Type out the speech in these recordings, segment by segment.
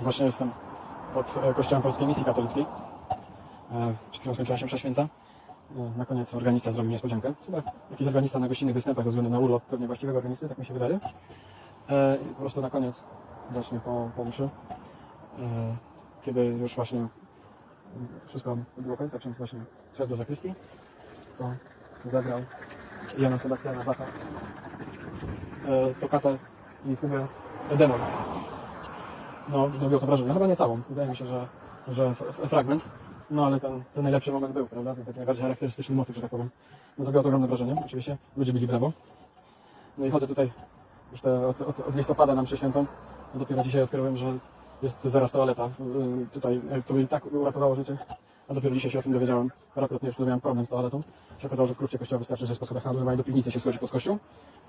Właśnie jestem pod e, Kościołem Polskiej Misji Katolickiej. E, Przed chwilą skończyła się msza święta. E, Na koniec organista zrobił niespodziankę. Chyba jakiś organista na gościnnych występach ze względu na urlop pewnie właściwego organisty, tak mi się wydaje. Po prostu na koniec, właśnie po, po mszy, kiedy już właśnie wszystko było końca, ksiądz właśnie szedł do zakrystii, to zagrał Jana Sebastiana Bacha, tokatę i fugę Edemon. No, zrobiło to wrażenie. No, chyba nie całą. Wydaje mi się, że, że fragment. No, ale ten, ten najlepszy moment był, prawda? Ten taki najbardziej charakterystyczny motyw, że tak powiem. No, zrobiło to ogromne wrażenie. Oczywiście ludzie byli brawo. No i chodzę tutaj już te, od, od, od listopada nam świętą. No, dopiero dzisiaj odkryłem, że jest zaraz toaleta. Y, Tutaj, to mi tak uratowało życie. A dopiero dzisiaj się o tym dowiedziałem. Parokrotnie już miałem problem z toaletą. Się okazało, że w krótcie kościoła wystarczy, że po schodach na dół i do piwnicy się schodzi pod kościół.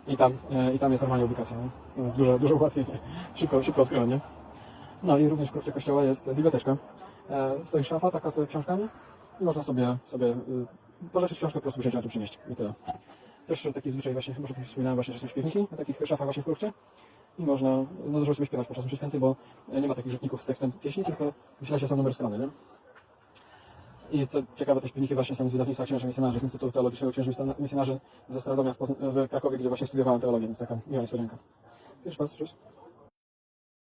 I tam, e, i tam jest normalnie ubikacja. To jest dużo, dużo ułatwienie. Szybko, szybko odkryłem, nie? No i również w krótcie kościoła jest biblioteczka. E, stoi szafa taka z książkami i można sobie, sobie y, pożyczyć książkę, po prostu wziąć na tu przynieść. I tyle. Też taki zwyczaj właśnie, chyba że tu wspominałem właśnie, że są śpiewnici na takich szafach właśnie w krótcie. I można, no, żeby sobie śpiewać podczas mszy świętej, bo nie ma takich rzutników z tekstem pieśni, tylko wyświetla się sam numer strony, nie? I co ciekawe, te śpiewniki właśnie są z wydawnictwa Księży Misjonarzy, z Instytutu Teologicznego Księży Misjonarzy ze Stradomia w, Pozn- w Krakowie, gdzie właśnie studiowałem teologię, więc taka miła niespodzianka. Wiesz, Pan, coś?